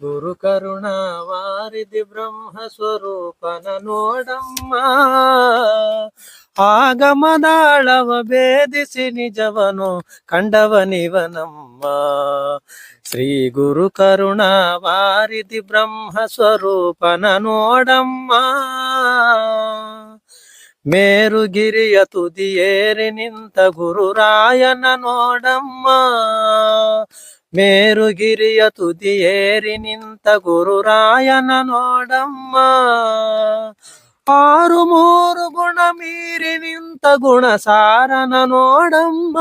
ಗುರು ಕರುಣಾ ವಾರಿದಿ ಬ್ರಹ್ಮ ಸ್ವರೂಪನ ನೋಡಮ್ಮ. ಆಗಮದಾಳವ ಭೇದಿಸಿ ನಿಜವನು ಕಂಡವನಿವನಮ್ಮ. ಶ್ರೀ ಗುರು ಕರುಣಾ ವಾರಿದಿ ಬ್ರಹ್ಮ ಸ್ವರೂಪನ ನೋಡಮ್ಮ. ಮೇರುಗಿರಿಯ ತುದಿಯೇರಿ ನಿಂತ ಗುರುರಾಯನ ನೋಡಮ್ಮ. ಮೇರುಗಿರಿಯ ತುದಿಯೇರಿ ನಿಂತ ಗುರುರಾಯನ ನೋಡಮ್ಮ. ಆರು ಮೂರು ಗುಣ ಮೀರಿ ನಿಂತ ಗುಣಸಾರನ ನೋಡಮ್ಮ.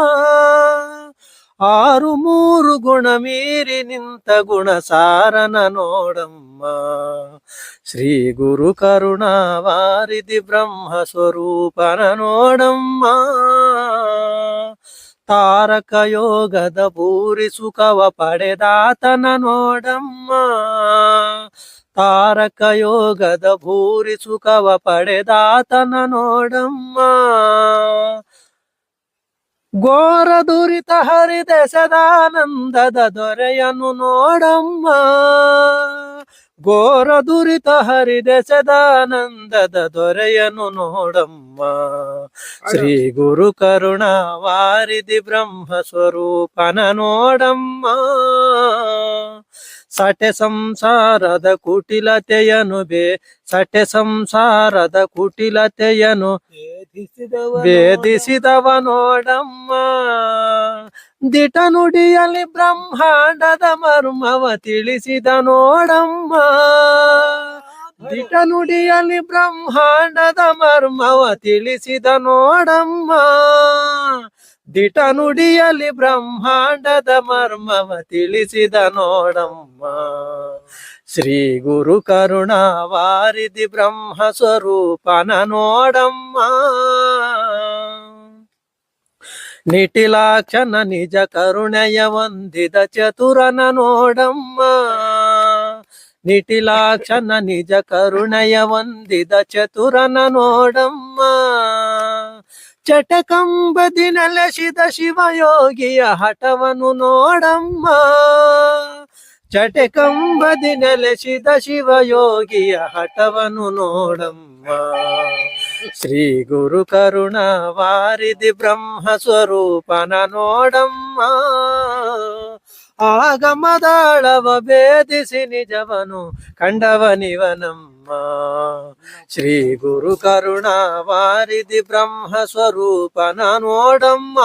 ಆರು ಮೂರು ಗುಣ ಮೀರಿ ನಿಂತ ಗುಣಸಾರನ ನೋಡಮ್ಮ. ಶ್ರೀ ಗುರು ಕರುಣಾವಾರಿದಿ ಬ್ರಹ್ಮ ಸ್ವರೂಪನ ನೋಡಮ್ಮ. ತಾರಕ ಯೋಗದ ಭೂರಿ ಸುಖವ ಪಡೆದಾತನ ನೋಡಮ್ಮ. ತಾರಕ ಯೋಗದ ಭೂರಿ ಸುಖವ ಪಡೆದಾತನ ನೋಡಮ್ಮ. ಘೋರ ದುರಿತ ಹರಿದೆಸದಾನಂದದ ದೊರೆಯನು ನೋಡಮ್ಮ. ಘೋರ ದುರಿತ ಹರಿದೆಸದಾನಂದದ ದೊರೆಯನು ನೋಡಮ್ಮ. ಶ್ರೀ ಗುರು ಕರುಣ ವಾರಿದಿ ಬ್ರಹ್ಮ ಸ್ವರೂಪನ ನೋಡಮ್ಮ. ಸಟೆ ಸಂಸಾರದ ಕುಟಿಲತೆಯನು ಬೇ ಸಟೆ ಸಂಸಾರದ ಕುಟಿಲತೆಯನು ವೇದಿಸಿದವ ನೋಡಮ್ಮ ದಿಟ ನುಡಿಯಲ್ಲಿ ಬ್ರಹ್ಮಾಂಡದ ಮರ್ಮವ ತಿಳಿಸಿದ ನೋಡಮ್ಮ ದಿಟ ನುಡಿಯಲ್ಲಿ ಬ್ರಹ್ಮಾಂಡದ ಮರ್ಮವ ತಿಳಿಸಿದ ನೋಡಮ್ಮ ದಿಟ ನುಡಿಯಲ್ಲಿ ಬ್ರಹ್ಮಾಂಡದ ಮರ್ಮವ ತಿಳಿಸಿದ ನೋಡಮ್ಮ ಶ್ರೀ ಗುರು ಕರುಣಾ ವಾರಿದಿ ಬ್ರಹ್ಮ ಸ್ವರೂಪನ ನೋಡಮ್ಮ. ನಿಟಿಲಾಕ್ಷನ ನಿಜ ಕರುಣೆಯ ವಂದಿದ ಚತುರನ ನೋಡಮ್ಮ. ನಿಟಿಲಾಕ್ಷನ ನಿಜ ಕರುಣೆಯ ವಂದಿದ ಚತುರನ ನೋಡಮ್ಮ. ಚಟಕಂಬದಿ ನೆಲೆಸಿದ ಶಿವಯೋಗಿಯ ಹಠವನ್ನು ನೋಡಮ್ಮ. ಚಟಕಂಬದಿ ನೆಲೆಸಿದ ಶಿವಯೋಗಿಯ ಹಠವನು ನೋಡಮ್ಮ. ಶ್ರೀ ಗುರು ಕರುಣಾ ವಾರಿದಿ ಬ್ರಹ್ಮ ಸ್ವರೂಪನ ನೋಡಮ್ಮ. ಆಗಮದಾಳವ ಭೇದಿಸಿ ನಿಜವನು ಕಂಡವನಿವನಮ್ಮ ಶ್ರೀ ಗುರು ಕರುಣಾ ವಾರಿದಿ ಬ್ರಹ್ಮ ಸ್ವರೂಪನ ನೋಡಮ್ಮ.